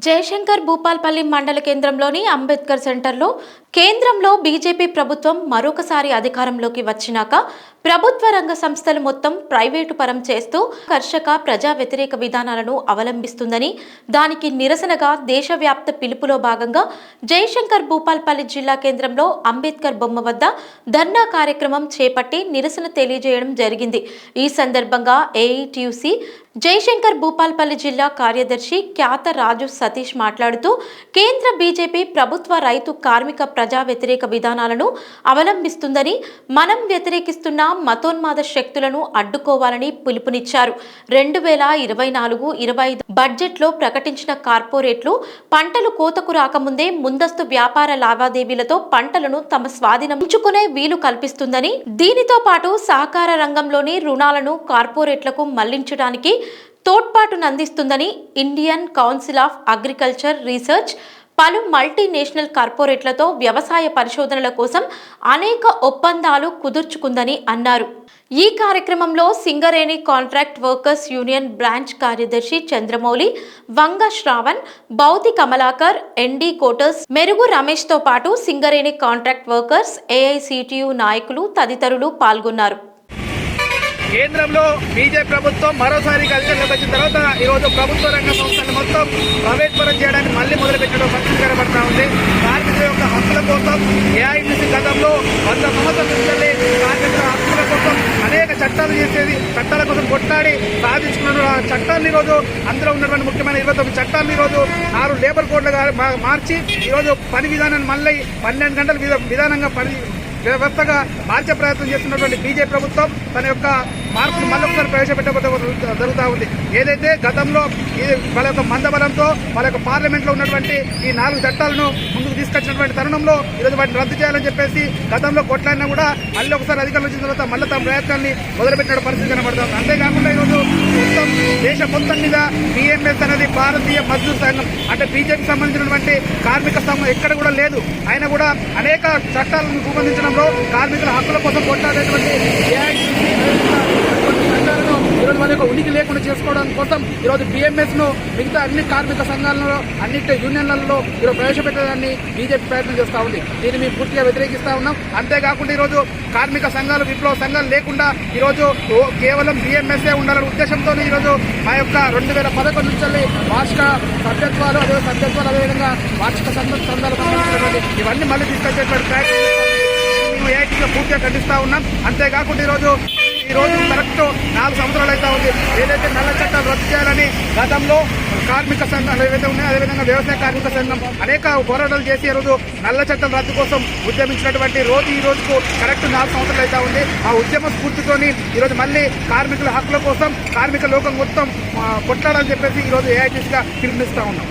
జయశంకర్ భూపాల్పల్లి మండల కేంద్రంలోని అంబేద్కర్ సెంటర్లో కేంద్రంలో బీజేపీ ప్రభుత్వం మరొకసారి అధికారంలోకి వచ్చినాక ప్రభుత్వ రంగ సంస్థలు మొత్తం ప్రైవేటు పరం చేస్తూ కర్షక ప్రజా వ్యతిరేక విధానాలను అవలంబిస్తుందని దానికి నిరసనగా దేశవ్యాప్త పిలుపులో భాగంగా జయశంకర్ భూపాల్పల్లి జిల్లా కేంద్రంలో అంబేద్కర్ బొమ్మ వద్ద ధర్నా కార్యక్రమం చేపట్టి నిరసన తెలియజేయడం జరిగింది. ఈ సందర్భంగా ఏఐటియుసి జయశంకర్ భూపాల్పల్లి జిల్లా కార్యదర్శి ఖ్యాత రాజు సతీష్ మాట్లాడుతూ కేంద్ర బీజేపీ ప్రభుత్వ రైతు కార్మిక ప్రజా వ్యతిరేక విధానాలను అవలంబిస్తుందని మనం వ్యతిరేకిస్తున్న మతోన్మాద శక్తులను అడ్డుకోవాలని పిలుపునిచ్చారు. రెండు వేల ఇరవై నాలుగు ఇరవై ఐదు బడ్జెట్లో ప్రకటించిన కార్పొరేట్లు పంటలు కోతకు రాకముందే ముందస్తు వ్యాపార లావాదేవీలతో పంటలను తమ స్వాధీనం ఉంచుకునే వీలు కల్పిస్తుందని దీనితో పాటు సహకార రంగంలోని రుణాలను కార్పొరేట్లకు మళ్ళించడానికి తోడ్పాటునందిస్తుందని Indian Council of Agriculture Research పలు మల్టీనేషనల్ కార్పొరేట్లతో వ్యవసాయ పరిశోధనల కోసం అనేక ఒప్పందాలు కుదుర్చుకుందని అన్నారు. ఈ కార్యక్రమంలో Singareni contract workers union branch కార్యదర్శి చంద్రమౌళి వంగ శ్రావణ్ భౌతి కమలాకర్ ఎండి కోటర్స్ మెరుగు రమేష్తో పాటు సింగరేణి కాంట్రాక్ట్ వర్కర్స్ ఏఐసిటియు నాయకులు తదితరులు పాల్గొన్నారు. కేంద్రంలో బీజేపీ ప్రభుత్వం మరోసారి అధికారంలోకి వచ్చిన తర్వాత ఈరోజు ప్రభుత్వ రంగ సంస్థలు మొత్తం ప్రైవేట్ చేయడానికి మళ్ళీ మొదలుపెట్టడం సంతృప్తికరపడతా ఉంది. కార్మికుల యొక్క హక్కుల కోసం ఏఐటీసీ గతంలో వంద సంవత్సరాల నుంచి కార్మికుల హక్కుల కోసం అనేక చట్టాలు చేసేది చట్టాల కోసం కొట్లాడి సాధించుకున్న ఆ చట్టాన్ని ఈరోజు అందులో ఉన్నటువంటి ముఖ్యమైన ఇరవై తొమ్మిది చట్టాలను ఈరోజు ఆరు లేబర్ కోడ్లుగా మార్చి ఈరోజు పని విధానాన్ని మళ్ళీ పన్నెండు గంటల విధానంగా పని వ్యవస్థగా మార్చే ప్రయత్నం చేస్తున్నటువంటి బీజేపీ ప్రభుత్వం తన యొక్క మార్పును మళ్ళొకసారి ప్రవేశపెట్టబోతే జరుగుతూ ఉంది. ఏదైతే గతంలో వాళ్ళ యొక్క మందబలంతో వాళ్ళ యొక్క పార్లమెంట్లో ఉన్నటువంటి ఈ నాలుగు చట్టాలను ముందుకు తీసుకొచ్చినటువంటి తరుణంలో ఈరోజు వాటిని రద్దు చేయాలని చెప్పేసి గతంలో కొట్లాడినా కూడా మళ్ళీ ఒకసారి అధికారులు వచ్చిన తర్వాత మళ్ళీ తమ ప్రయత్నాన్ని మొదలుపెట్టిన పరిస్థితి కనబడుతుంది. అంతేకాకుండా దేశం మొత్తం మీద టీఎంఎస్ అనేది భారతీయ మజ్దూర్ సంఘం. అంటే బీజేపీ సంబంధించినటువంటి కార్మిక సంఘం ఎక్కడ కూడా లేదు. ఆయన కూడా అనేక చట్టాలను రూపొందించడంలో కార్మికుల హక్కుల కోసం కొట్లాడేటువంటి AICC కొన్ని చట్టాలను ఈరోజు వాళ్ళ యొక్క ఉనికి లేకుండా చేసుకోవడం కోసం ఈరోజు బిఎంఎస్ను మిగతా అన్ని కార్మిక సంఘాలలో అన్నిటి యూనియన్లలో ఈరోజు ప్రవేశపెట్టడాన్ని బీజేపీ ప్రయత్నం చేస్తా ఉంది. దీన్ని మేము పూర్తిగా వ్యతిరేకిస్తా ఉన్నాం. అంతేకాకుండా ఈరోజు కార్మిక సంఘాలు విప్లవ సంఘాలు లేకుండా ఈరోజు ఓ- కేవలం బిఎంఎస్ఏ ఉండాలనే ఉద్దేశంతో ఈరోజు మా యొక్క రెండు వేల పదకొండు నుంచి వార్షిక సభ్యత్వాలు అదే సభ్యత్వాలు అదేవిధంగా వార్షిక సంఘాలు ఇవన్నీ మళ్ళీ తీసుకొచ్చేటువంటి ప్రయత్నం మేము ఏఐటీగా పూర్తిగా ఖండిస్తా ఉన్నాం. అంతేకాకుండా ఈరోజు ఈ రోజు కరెక్ట్ నాలుగు సంవత్సరాలు అయితే ఉంది. ఏదైతే నల్ల చట్టాలు రద్దు చేయాలని గతంలో కార్మిక సంఘాలు ఏవైతే ఉన్నాయో అదేవిధంగా వ్యవసాయ కార్మిక సంఘం అనేక పోరాటాలు చేసి ఈ రోజు నల్ల చట్టం రద్దు కోసం ఉద్యమించినటువంటి రోజు ఈ రోజుకు కరెక్ట్ నాలుగు సంవత్సరాలు అయితే ఉంది. ఆ ఉద్యమ స్ఫూర్తితోని ఈరోజు మళ్ళీ కార్మికుల హక్కుల కోసం కార్మిక లోకం మొత్తం కొట్లాడాలని చెప్పేసి ఈ రోజు ఏఐటీసీగా పిలుపునిస్తా ఉన్నాం.